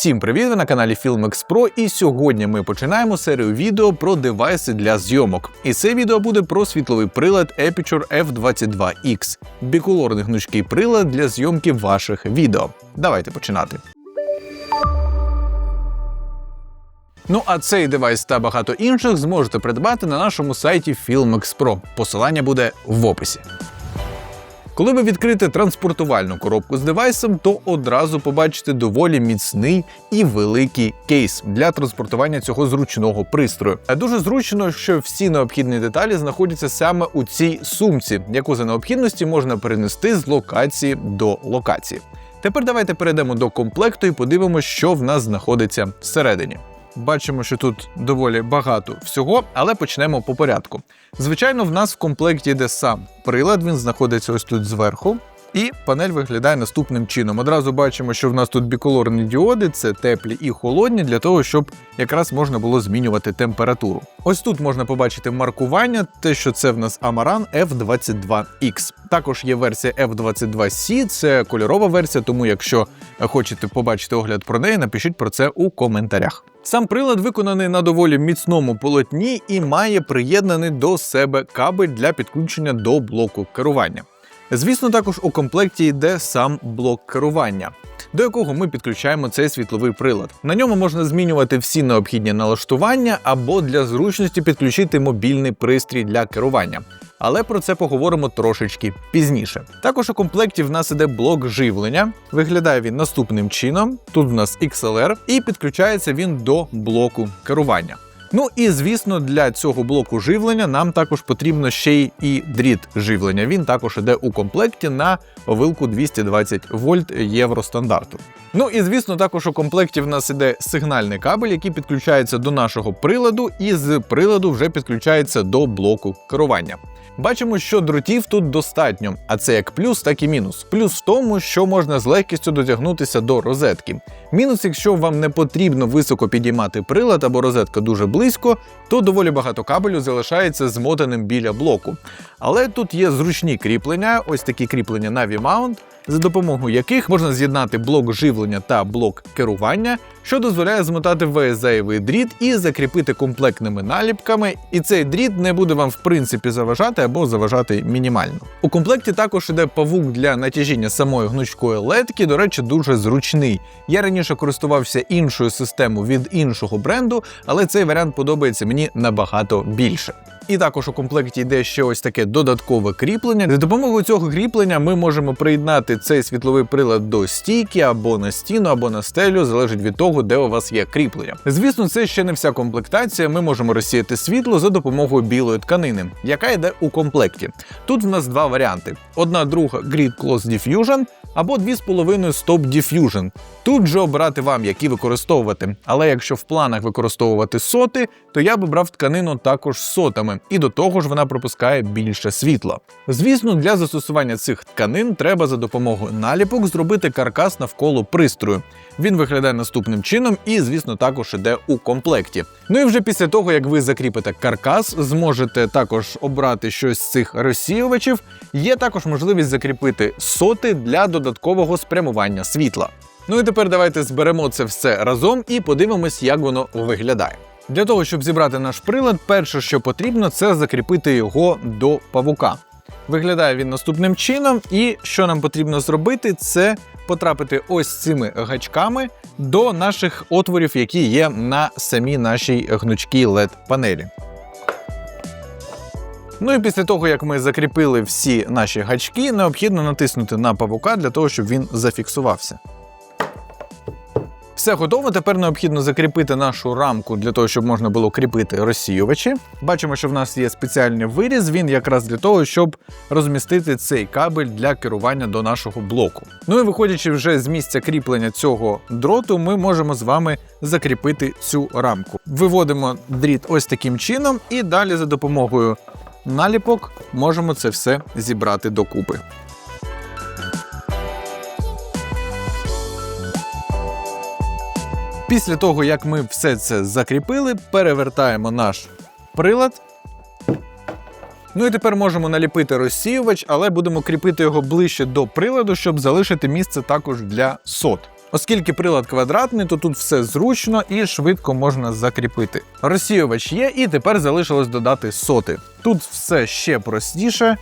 Всім привіт! Ви на каналі Filmex Pro і сьогодні ми починаємо серію відео про девайси для зйомок. І це відео буде про світловий прилад Aperture F22X, біколорний гнучкий прилад для зйомки ваших відео. Давайте починати. Ну а цей девайс та багато інших зможете придбати на нашому сайті Filmex Pro. Посилання буде в описі. Коли ви відкрите транспортувальну коробку з девайсом, то одразу побачите доволі міцний і великий кейс для транспортування цього зручного пристрою. А дуже зручно, що всі необхідні деталі знаходяться саме у цій сумці, яку за необхідності можна перенести з локації до локації. Тепер давайте перейдемо до комплекту і подивимося, що в нас знаходиться всередині. Бачимо, що тут доволі багато всього, але почнемо по порядку. Звичайно, в нас в комплекті йде сам прилад, він знаходиться ось тут зверху. І панель виглядає наступним чином. Одразу бачимо, що в нас тут біколорні діоди, це теплі і холодні, для того, щоб якраз можна було змінювати температуру. Ось тут можна побачити маркування, те, що це в нас Amaran F22X. Також є версія F22C, це кольорова версія, тому якщо хочете побачити огляд про неї, напишіть про це у коментарях. Сам прилад виконаний на доволі міцному полотні і має приєднаний до себе кабель для підключення до блоку керування. Звісно, також у комплекті йде сам блок керування, до якого ми підключаємо цей світловий прилад. На ньому можна змінювати всі необхідні налаштування або для зручності підключити мобільний пристрій для керування. Але про це поговоримо трошечки пізніше. Також у комплекті в нас іде блок живлення. Виглядає він наступним чином. Тут в нас XLR, і підключається він до блоку керування. Ну і звісно, для цього блоку живлення нам також потрібно ще й і дріт живлення. Він також іде у комплекті на вилку 220 вольт євростандарту. Ну і звісно, також у комплекті в нас іде сигнальний кабель, який підключається до нашого приладу, і з приладу вже підключається до блоку керування. Бачимо, що дротів тут достатньо, а це як плюс, так і мінус. Плюс в тому, що можна з легкістю дотягнутися до розетки. Мінус, якщо вам не потрібно високо підіймати прилад або розетка дуже близько, то доволі багато кабелю залишається змотаним біля блоку. Але тут є зручні кріплення, ось такі кріплення на V-mount, за допомогою яких можна з'єднати блок живлення та блок керування, що дозволяє змотати весь зайвий дріт і закріпити комплектними наліпками, і цей дріт не буде вам в принципі заважати або заважати мінімально. У комплекті також іде павук для натяжіння самої гнучкої ледки, до речі, дуже зручний. Я раніше користувався іншою системою від іншого бренду, але цей варіант подобається мені набагато більше. І також у комплекті йде ще ось таке додаткове кріплення. За допомогою цього кріплення ми можемо приєднати цей світловий прилад до стійки або на стіну, або на стелю, залежить від того, де у вас є кріплення. Звісно, це ще не вся комплектація. Ми можемо розсіяти світло за допомогою білої тканини, яка йде у комплекті. Тут в нас два варіанти: одна друга Grid Close Diffusion або 2,5 Stop Diffusion. Тут же обрати вам, які використовувати. Але якщо в планах використовувати соти, то я би брав тканину також з сотами, і до того ж вона пропускає більше світла. Звісно, для застосування цих тканин треба за допомогою наліпок зробити каркас навколо пристрою. Він виглядає наступним чином і, звісно, також іде у комплекті. Ну і вже після того, як ви закріпите каркас, зможете також обрати щось з цих розсіювачів. Є також можливість закріпити соти для додаткового спрямування світла. Ну і тепер давайте зберемо це все разом і подивимось, як воно виглядає. Для того, щоб зібрати наш прилад, перше, що потрібно, це закріпити його до павука. Виглядає він наступним чином, і що нам потрібно зробити, це потрапити ось цими гачками до наших отворів, які є на самій нашій гнучкій led панелі. Ну і після того, як ми закріпили всі наші гачки, необхідно натиснути на павука для того, щоб він зафіксувався. Все готово. Тепер необхідно закріпити нашу рамку для того, щоб можна було кріпити розсіювачі. Бачимо, що в нас є спеціальний виріз. Він якраз для того, щоб розмістити цей кабель для керування до нашого блоку. Ну і виходячи вже з місця кріплення цього дроту, ми можемо з вами закріпити цю рамку. Виводимо дріт ось таким чином, і далі за допомогою наліпок можемо це все зібрати докупи. Після того, як ми все це закріпили, перевертаємо наш прилад. Ну і тепер можемо наліпити розсіювач, але будемо кріпити його ближче до приладу, щоб залишити місце також для сот. Оскільки прилад квадратний, то тут все зручно і швидко можна закріпити. Розсіювач є, і тепер залишилось додати соти. Тут все ще простіше.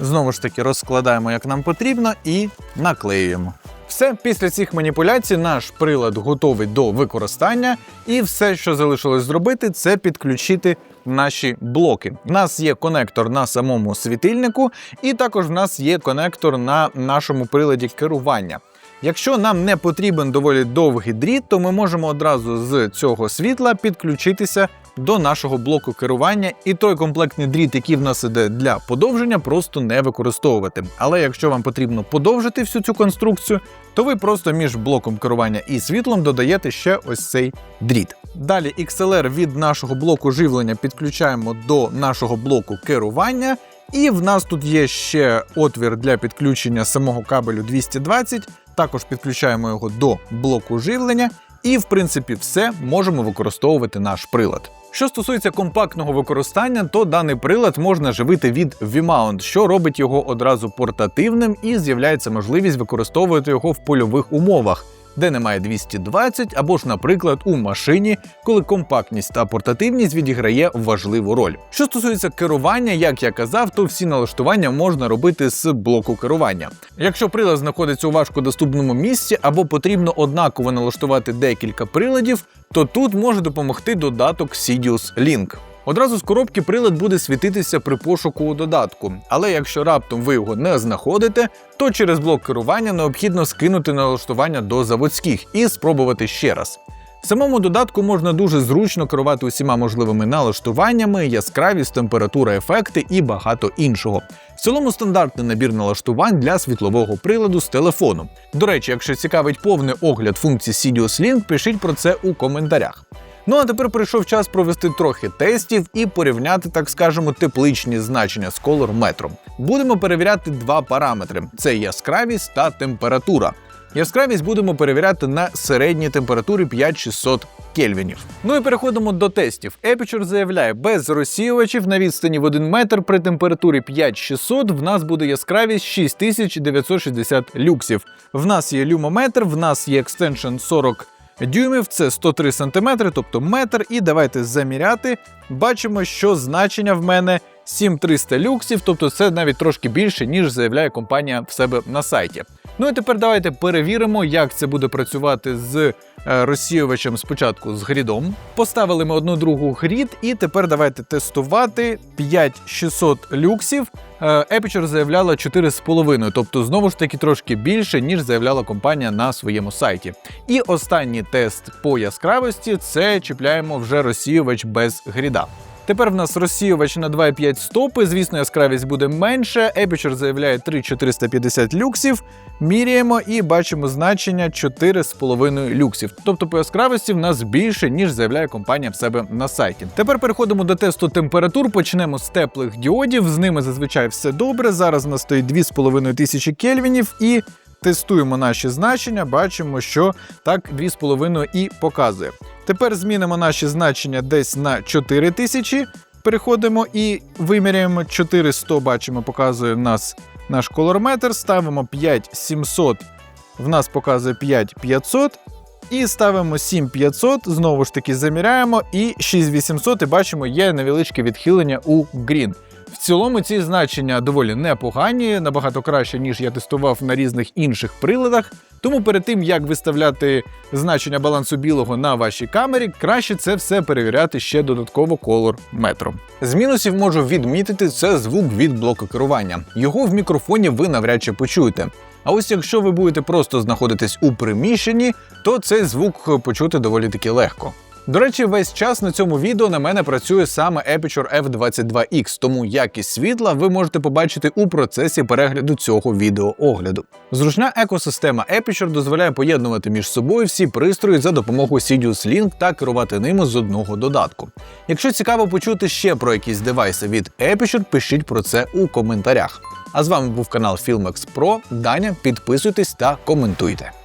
Знову ж таки, розкладаємо як нам потрібно і наклеюємо. Все, після цих маніпуляцій наш прилад готовий до використання, і все, що залишилось зробити, це підключити наші блоки. У нас є конектор на самому світильнику, і також в нас є конектор на нашому приладі керування. Якщо нам не потрібен доволі довгий дріт, то ми можемо одразу з цього світла підключитися до нашого блоку керування, і той комплектний дріт, який в нас іде для подовження, просто не використовувати. Але якщо вам потрібно подовжити всю цю конструкцію, то ви просто між блоком керування і світлом додаєте ще ось цей дріт. Далі XLR від нашого блоку живлення підключаємо до нашого блоку керування. І в нас тут є ще отвір для підключення самого кабелю 220. Також підключаємо його до блоку живлення, і, в принципі, все можемо використовувати наш прилад. Що стосується компактного використання, то даний прилад можна живити від V-Mount, що робить його одразу портативним і з'являється можливість використовувати його в польових умовах. Де немає 220, або ж, наприклад, у машині, коли компактність та портативність відіграє важливу роль. Що стосується керування, як я казав, то всі налаштування можна робити з блоку керування. Якщо прилад знаходиться у важкодоступному місці або потрібно однаково налаштувати декілька приладів, то тут може допомогти додаток Sidious Link. Одразу з коробки прилад буде світитися при пошуку у додатку, але якщо раптом ви його не знаходите, то через блок керування необхідно скинути налаштування до заводських і спробувати ще раз. Самому додатку можна дуже зручно керувати усіма можливими налаштуваннями, яскравість, температура, ефекти і багато іншого. В цілому стандартний набір налаштувань для світлового приладу з телефону. До речі, якщо цікавить повний огляд функції Sidious Link, пишіть про це у коментарях. Ну а тепер прийшов час провести трохи тестів і порівняти, так скажемо, тепличні значення з Metro. Будемо перевіряти два параметри: це яскравість та температура. Яскравість будемо перевіряти на середній температурі 5600 кельвінів. Ну і переходимо до тестів. Aperture заявляє, без розсіювачів на відстані в 1 метр при температурі 5600 в нас буде яскравість 6960 люксів. В нас є люмометр, в нас є екстеншн 40 дюймів, це 103 см, тобто метр. І давайте заміряти. Бачимо, що значення в мене 7300 люксів, тобто це навіть трошки більше, ніж заявляє компанія в себе на сайті. Ну і тепер давайте перевіримо, як це буде працювати з розсіювачем спочатку з грідом. Поставили ми одну другу грід, і тепер давайте тестувати 5600 люксів. Е, Aperture заявляла 4,5, тобто знову ж таки трошки більше, ніж заявляла компанія на своєму сайті. І останній тест по яскравості це чіпляємо вже розсіювач без гріда. Тепер в нас розсіювач на 2,5 стопи. Звісно, яскравість буде менше. Aperture заявляє 3,450 люксів. Міряємо і бачимо значення 4,5 люксів. Тобто по яскравості в нас більше, ніж заявляє компанія в себе на сайті. Тепер переходимо до тесту температур. Почнемо з теплих діодів. З ними зазвичай все добре. Зараз у нас стоїть 2,5 тисячі кельвінів і. Тестуємо наші значення, бачимо, що так 2,5 і показує. Тепер змінимо наші значення десь на 4000. Переходимо і виміряємо 400, бачимо, показує в нас наш колорметр. Ставимо 5700, в нас показує 5500. І ставимо 7500, знову ж таки заміряємо, і 6800, і бачимо, є невеличке відхилення у Green. В цілому ці значення доволі непогані, набагато краще, ніж я тестував на різних інших приладах. Тому перед тим як виставляти значення балансу білого на вашій камері, краще це все перевіряти ще додатково колор метром. З мінусів можу відмітити це звук від блоку керування. Його в мікрофоні ви навряд чи почуєте. А ось якщо ви будете просто знаходитись у приміщенні, то цей звук почути доволі таки легко. До речі, весь час на цьому відео на мене працює саме Aperture F22X, тому якість світла ви можете побачити у процесі перегляду цього відеоогляду. Зручна екосистема Aperture дозволяє поєднувати між собою всі пристрої за допомогою Sidious Link та керувати ними з одного додатку. Якщо цікаво почути ще про якісь девайси від Aperture, пишіть про це у коментарях. А з вами був канал Filmex Pro. Даня, підписуйтесь та коментуйте.